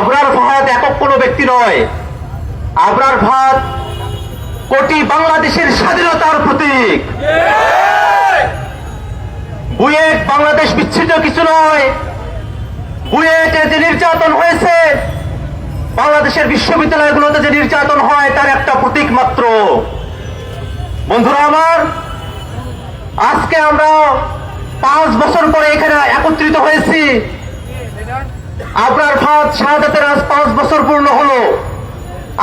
আবরার ফাহাদ একক কোনো ব্যক্তি নয়। আবরার ফাহাদ কোটি বাংলাদেশের স্বাধীনতার প্রতীক। বুয়েট বাংলাদেশ বিচ্ছিন্ন কিছু নয়। বুয়েটে যে নির্যাতন হয়েছে, বাংলাদেশের বিশ্ববিদ্যালয়গুলোতে যে নির্যাতন হয়, তার একটা প্রতীক মাত্র। বন্ধুরা আমার, আজকে আমরা পাঁচ বছর পরে এখানে একত্রিত হয়েছি। আপনার ফাঁদ শাহাদাতের আজ পাঁচ বছর পূর্ণ হলো।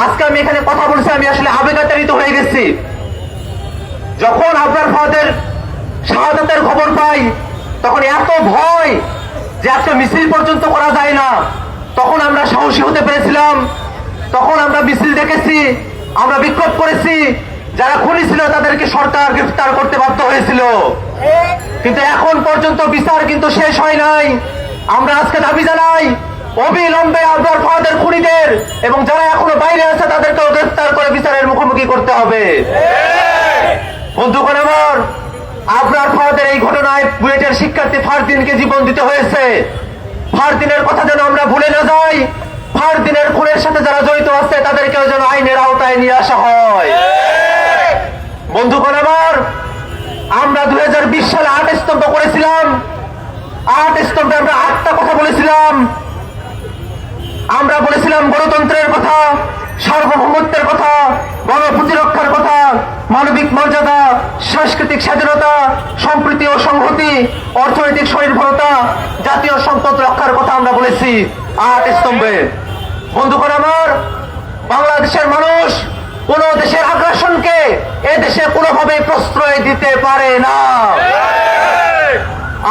আজকে আমি এখানে কথা বলছি, আমি আসলে আবেগাতাড়িত হয়ে গেছি। যখন আপনার ফাঁদের শাহাদাতের খবর পাই, তখন এত ভয় যে আজকে মিছিল পর্যন্ত করা যায় না। তখন আমরা সাহসী হতে পেরেছিলাম। তখন আমরা মিছিল দেখেছি, আমরা বিক্ষোভ করেছি। যারা খুনি ছিল, তাদেরকে সরকার গ্রেফতার করতে বাধ্য হয়েছিল। কিন্তু এখন পর্যন্ত বিচার কিন্তু শেষ হয় নাই। আমরা আজকে দাবি জানাই অবিলম্বে আবরার ফাহাদের খুনিদের এবং যারা এখনও বাইরে আছে, তাদেরকেও গ্রেফতার করে বিচারের মুখোমুখি করতে হবে। বন্ধুগণ আমার আপনার ফাহাদের এই ঘটনায় বুয়েটের শিক্ষার্থী ফারদিনকে জীবন দিতে হয়েছে। ফারদিনের কথা যেন আমরা ভুলে না যাই, ফারদিনের খুনের সাথে যারা জড়িত আছে, তাদেরকেও যেন আইনের আওতায় নিয়ে আসা হয়। বন্ধুগণ আমার, আমরা দু হাজার বিশ সালে আট স্তম্ভ করেছিলাম আট স্তম্ভে আমরা আটটা কথা বলেছিলাম। আমরা বলেছিলাম গণতন্ত্রের কথা সার্বভৌমত্বের কথা গণপ্রতিরক্ষার কথা মানবিক মর্যাদা সাংস্কৃতিক স্বাধীনতা সম্প্রীতি ও সংহতি অর্থনৈতিক স্বনির্ভরতা জাতীয় সম্পদ রক্ষার কথা আমরা বলেছি আট স্তম্ভে। বন্ধুগণ আমার বাংলাদেশের মানুষ কোন দেশের আগ্রাসনকে এ দেশে কোনোভাবে প্রশ্রয় দিতে পারে না।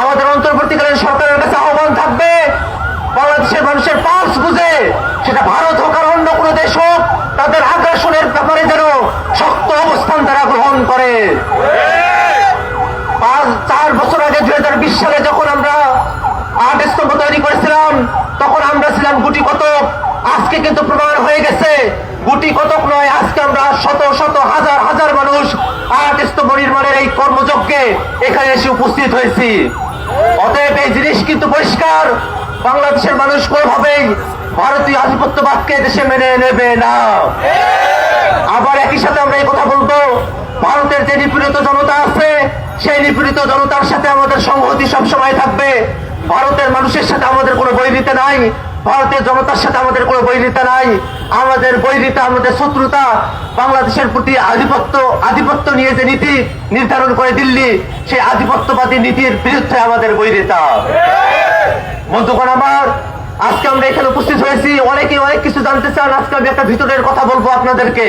আমাদের অন্তর্বর্তীকালীন সরকারের কাছে আহ্বান থাকবে বাংলাদেশের মানুষের পালস বুঝে সেটা ভারত হোক আর অন্য কোনো দেশ হোক তাদের আগ্রাসনের ব্যাপারে যেন শক্ত অবস্থান তারা গ্রহণ করে পাঁচ চার বছর আগে দুই হাজার বিশ সালে যখন আমরা আট স্তম্ভ তৈরি করেছিলাম তখন আমরা ছিলাম গুটি কতক আজকে কিন্তু প্রমাণ হয়ে গেছে। গুটি কতক নয়, আজকে আমরা শত শত হাজার হাজার মানুষ আট স্তম্ভ নির্মাণের এই কর্মযজ্ঞে এখানে এসে উপস্থিত হয়েছি। অতএব এই জিনিস কিন্তু পরিষ্কার, বাংলাদেশের মানুষ কোনোভাবেই ভারতীয় আধিপত্যবাদকে দেশে মেনে নেবে না। আবার একই সাথে আমরা এই কথা বলব, ভারতের যে নিপীড়িত জনতা আছে, সেই নিপীড়িত জনতার সাথে আমাদের সংহতি সবসময় থাকবে। ভারতের মানুষের সাথে আমাদের কোনো বৈরিতা নাই। ভারতের জনতার সাথে আমাদের কোনো বৈরিতা নাই। আমাদের বৈরিতা, আমাদের শত্রুতা বাংলাদেশের প্রতি আধিপত্য আধিপত্য নিয়ে যে নীতি নির্ধারণ করে দিল্লি, সেই আধিপত্যবাদী নীতির বিরুদ্ধে আমাদের বৈরিতা। বন্ধুগণ আমার, আজকে আমরা এখানে উপস্থিত হয়েছি। অনেকে অনেক কিছু জানতে চান। আজকে আমি একটা ভিতরের কথা বলব আপনাদেরকে।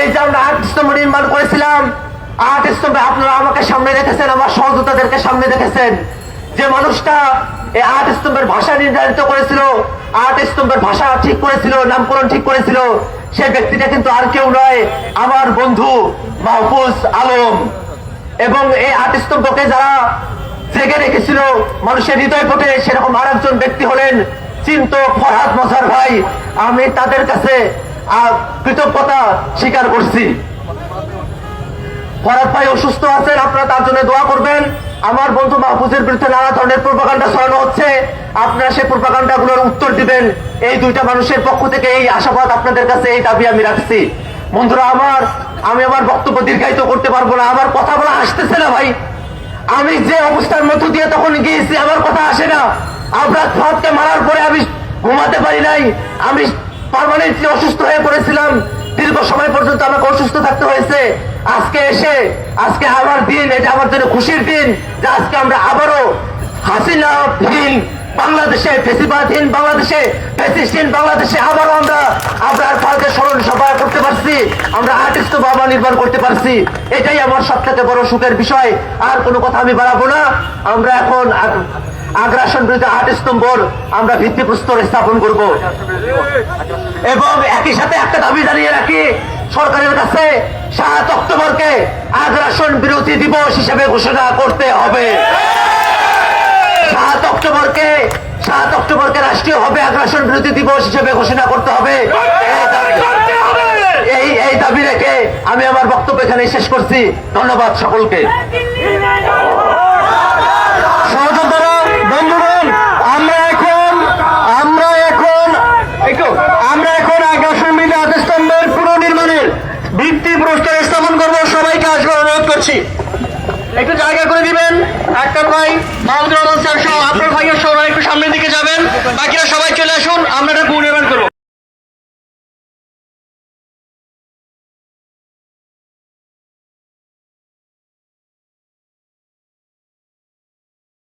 এই যে আমরা আট স্তম্ভ নির্মাণ করেছিলাম, আট স্তম্ভে আপনারা আমাকে সামনে রেখেছেন, আমার সহযোদ্ধাদেরকে সামনে রেখেছেন। যে মানুষটা এই আট স্তম্ভের ভাষা নির্ধারিত করেছিল, আট স্তম্ভের ভাষা ঠিক করেছিল, নামকরণ ঠিক করেছিল সেই ব্যক্তিটা কিন্তু আর কেউ নয়, আমার বন্ধু মাহফুজ আলম। এবং এই আট স্তম্ভকে যারা জেগে রেখেছিল, মানুষের হৃদয় ফোটে, সেরকম আর একজন ব্যক্তি হলেন চিন্তক ফরহাদ মজার ভাই। আমি তাদের কাছে কৃতজ্ঞতা স্বীকার করছি। ফরাদ ভাই অসুস্থ আছেন, আপনারা তার জন্য দোয়া করবেন। আমার বন্ধু মাহফুজের বিরুদ্ধে নানা ধরনের প্রোপাগান্ডা ছড়ানো হচ্ছে। আপনারা সেই প্রোপাগান্ডা গুলোর উত্তর দিবেন। এই দুইটা মানুষের পক্ষ থেকে এই আশাবাদ আপনাদের কাছে, এই দাবি আমি রাখছি। বন্ধুরা আমার, আমি আমার বক্তব্য দীর্ঘায়িত করতে পারব না। আমার কথা বলা আসতেছে না ভাই। আমি যে অবস্থার মধ্য দিয়ে তখন গিয়েছি, আমার কথা আসে না। আবরাত ফাহাদকে মারার পরে আমি ঘুমাতে পারি নাই। আমি পার্মানেন্টলি অসুস্থ হয়ে পড়েছিলাম। দীর্ঘ সময় পর্যন্ত আমাকে অসুস্থ থাকতে হয়েছে। আজকে এসে, আজকে আবার দিন, এটা আমার জন্য খুশির দিন যে আজকে আমরা আবারও হাসিনাহীন বাংলাদেশে ফেসিবাদহীন, বাংলাদেশে ফেসিস্টহীন, বাংলাদেশে আবারও আমরা আমরা ভারতের স্মরণ সভা করতে পারছি, আমরা আর্টিস্ট বাবা নির্মাণ করতে পারছি। এটাই আমার সব থেকে বড় সুখের বিষয়, আর কোনো কথা আমি বাড়াবো না। আমরা এখন আগ্রাসন বিরুদ্ধে আট স্তম্ভর আমরা ভিত্তিপ্রস্তর স্থাপন করব। এবং একই সাথে একটা দাবি জানিয়ে রাখি, সরকারের কাছে সাত অক্টোবরকে আগ্রাসন বিরোধী দিবস হিসেবে ঘোষণা করতে হবে। সাত অক্টোবরকে সাত অক্টোবরকে রাষ্ট্রীয় হবে আগ্রাসন বিরোধী দিবস হিসেবে ঘোষণা করতে হবে। এই এই দাবি রেখে আমি আমার বক্তব্য এখানে শেষ করছি। ধন্যবাদ সকলকে। বন্ধুগণ, আমরা এখন আমরা এখন আমরা এখন আগ্রাসন মিলে আদেশ পুনর্নির্মাণের ভিত্তি প্রস্তর স্থাপন করব। সবাইকে আসব অনুরোধ করছি। একটু জায়গা করে দিবেন। একটা ভাই মাহমুদুর রহমান স্যার সহ আপনার ভাইয়ের সবাই একটু সামনের দিকে যাবেন। বাকিরা সবাই চলে আসুন, আমরা একটা